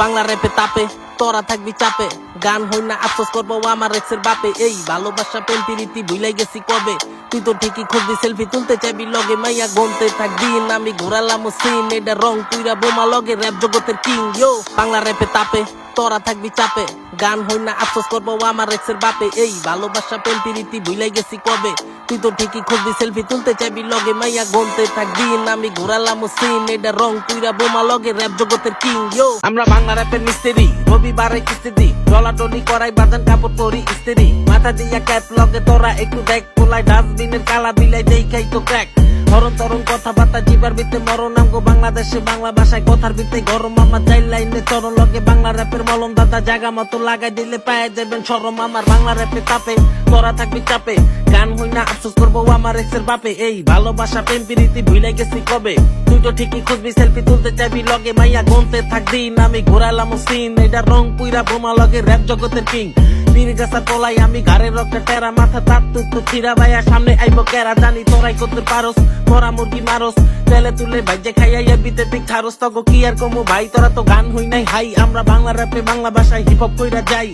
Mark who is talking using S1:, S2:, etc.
S1: বাংলা র্যাপে তাপে, তোরা থাকবি চাপে। গান হই না, আফসোস করব আমার এক্সের বাপে। এই ভালোবাসা প্রেম প্রীতি ভুলাই গেছি কবে? তুই তো ঠিকই খুঁজবি সেলফি তুলতে চাইবি লগে। মাইয়া গনতে থাকবি আমি ঘোরালাম সিন এটা রং তুইরা বোমা লগে র্যাপ জগতের কিং ইয়ো বাংলা র্যাপে তাপে, তোরা থাকবি চাপে। গান হই না, আফসোস করব আমার এক্সের বাপে। এই ভালোবাসা প্রেম প্রীতি ভুলাই গেছি কবে? তুই তো ঠিকই খুঁজবি সেলফি তুলতে চাইবি লগে। মাইয়া গনতে থাকবি আমি ঘোরালাম সিন এটা রং তুইরা বোমা লগে র্যাপ জগতের কিং ইয়ো আমরা বাংলা র্যাপের মিস্ত্রি, রবিবারে কিস্তি টনি করাই বাজান কাপড় পরি ইস্ত্রি। মাথা দিয়া ক্যাপ লগে তোরা একটু দেখ পোলাই ডাস্টবিনের কালা বিলাই দেখাই তো ক্র্যাক হরণ তরণ কথাবার্তা জীবার বিতে মরণ বাংলাদেশে বাংলা ভাষায় কথার ভিত্তে গরম মামা চাইল লাইনে তরণ লগে বাংলা র্যাপের মলম দাদা জায়গা মতো লাগাই দিলে পায়ে যাবেন সরম আমার। বাংলা র্যাপে তাপে তোরা থাকবি চাপে। গান হই না, আফসোস করব আমার এক্সের বাপে। এই ভালোবাসা, প্রেম, প্রীতি ভুলে গেছি কবে? তুই তো ঠিকই খুঁজবি সেলফি তুলতে চাইবি, লগে মাইয়া গনতে থাকবি। আমি ঘোরালাম সিন এটা রং পুইরা বোমা লগে র্যাপ জগতের কিং পীর গাছা তোলাই আমি ঘাড়ের রক্তে টেরা, মাথা তার তুই তো থিরা ভাইয়া। সামনে আইবো কেরা জানি, তোরাই করতে পারস, মরা মুরগি মারস। তেলে তুলে ভাইজে তগো কি আর কমো? ভাই, তোরা তো গান হই নাই, হাই। আমরা বাংলা র্যাপে বাংলা ভাষায় হিপ হপ কইরা যাই।